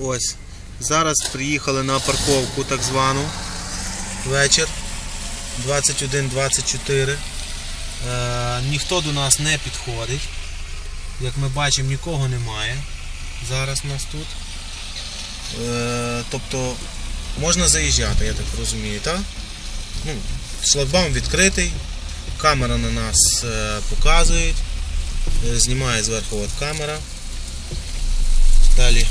Ось. Зараз приїхали на парковку так звану. Вечір. 21.24. Е, ніхто до нас не підходить. Як ми бачимо, нікого немає. Зараз нас тут. Е, тобто можна заїжджати, я так розумію, так? Ну, шлагбаум відкритий, камера на нас е, показує, знімає зверху от камера. Далі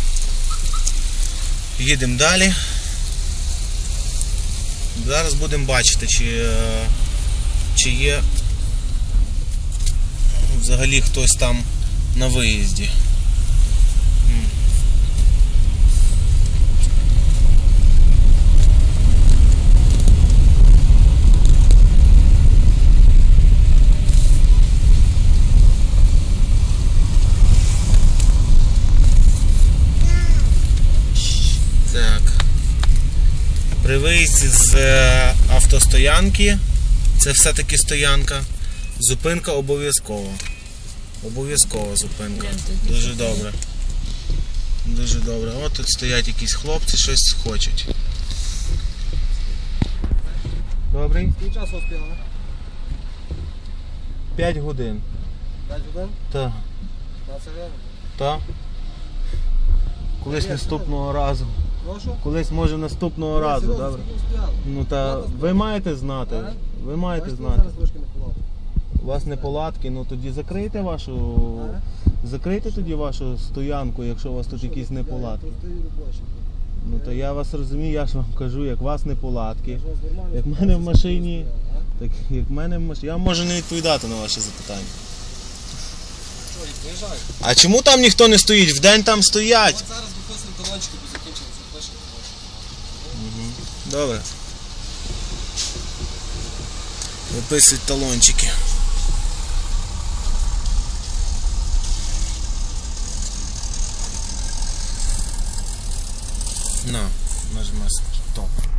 їдемо далі. Зараз будемо бачити, чи, е, чи є взагалі хтось там на виїзді. М. Так. При виїзді з е, автостоянки, це все-таки стоянка, зупинка обов'язкова. Обов'язкова зупинка. Дуже добре. Дуже добре. От тут стоять якісь хлопці, щось хочуть. Добрий? Скільки часу успіли? 5 годин. 5 годин? Так. 20 гривень. Так. Колись наступного разу. Прошу? Колись може наступного разу, Серйозно, добре? скільки успіли? Ну та ви маєте знати. Ага. Ви маєте Бачите, знати. Зараз трошки не. У вас неполадки, ну тоді закрийте вашу. Ага. Закрийте тоді вашу стоянку, якщо у вас тут якісь неполадки. Ну то я вас розумію, я ж вам кажу, як у вас неполадки. Я ж вас нормально Як в мене в що машині- Так як в мене в маш- Я можу не відповідати на ваші запитання. Що, і. А чому там ніхто не стоїть? Вдень там стоять. От зараз Добре. Виписують талончики. На, нажимай стоп.